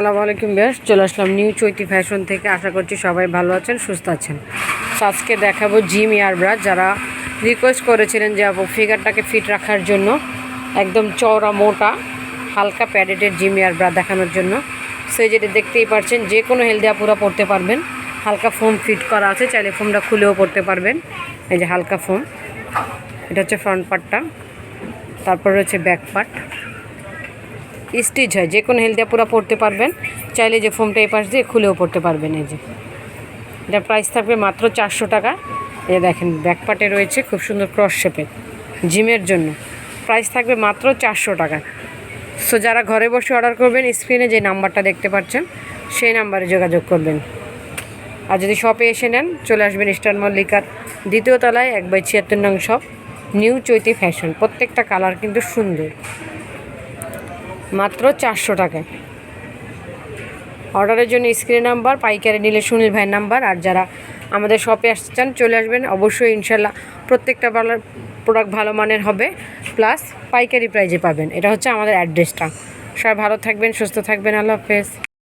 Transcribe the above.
আসসালামু আলাইকুম বেশ, চলে আসলাম নিউ চৈতি ফ্যাশন থেকে। আশা করছি সবাই ভালো আছেন, সুস্থ আছেন। তো আজকে দেখাবো জিম ইয়ারব্রা যারা রিকোয়েস্ট করেছিলেন যে আপু ফিগারটাকে ফিট রাখার জন্য, একদম চওড়া, মোটা, হালকা প্যাডেটের জিম ইয়ারব্রা দেখানোর জন্য। সে যেটা দেখতেই পারছেন, যে কোনো হেলদি আপুরা পড়তে পারবেন। হালকা ফোম ফিট করা আছে, চাইলে ফোমটা খুলেও পড়তে পারবেন। এই যে হালকা ফোম এটা হচ্ছে ফ্রন্ট পার্টটা তারপর হচ্ছে ব্যাক পার্ট স্টিচ হয় যে কোনো হেলদি পুরো পড়তে পারবেন। চাইলে যে ফোমটা এই পাশ দিয়ে খুলেও পড়তে পারবেন এই যে। এটা প্রাইস থাকবে মাত্র চারশো টাকা। এ দেখেন ব্যাকপাটে রয়েছে খুব সুন্দর ক্রস শেপের জিমের জন্য। প্রাইস থাকবে মাত্র চারশো টাকা। সো যারা ঘরে বসে অর্ডার করবেন স্ক্রিনে যে নাম্বারটা দেখতে পাচ্ছেন, সেই নাম্বারে যোগাযোগ করবেন। আর যদি শপে এসে নেন, চলে আসবেন ইস্টার্ন মল্লিকার দ্বিতীয় তলায় এক বাই ছিয়াত্তর নং শপ নিউ চৈতি ফ্যাশন প্রত্যেকটা কালার কিন্তু সুন্দর। মাত্র চারশো টাকা। অর্ডারের জন্য স্ক্রিন নাম্বার, পাইকারি নিলে সুনীল ভাইয়ের নাম্বার, আর যারা আমাদের শপে আসতে চান, চলে আসবেন। অবশ্যই ইনশাল্লাহ প্রত্যেকটা ভালো প্রোডাক্ট ভালো মানের হবে প্লাস পাইকারি প্রাইজে পাবেন। এটা হচ্ছে আমাদের অ্যাড্রেসটা সবাই ভালো থাকবেন, সুস্থ থাকবেন। আল্লাহ হাফেজ।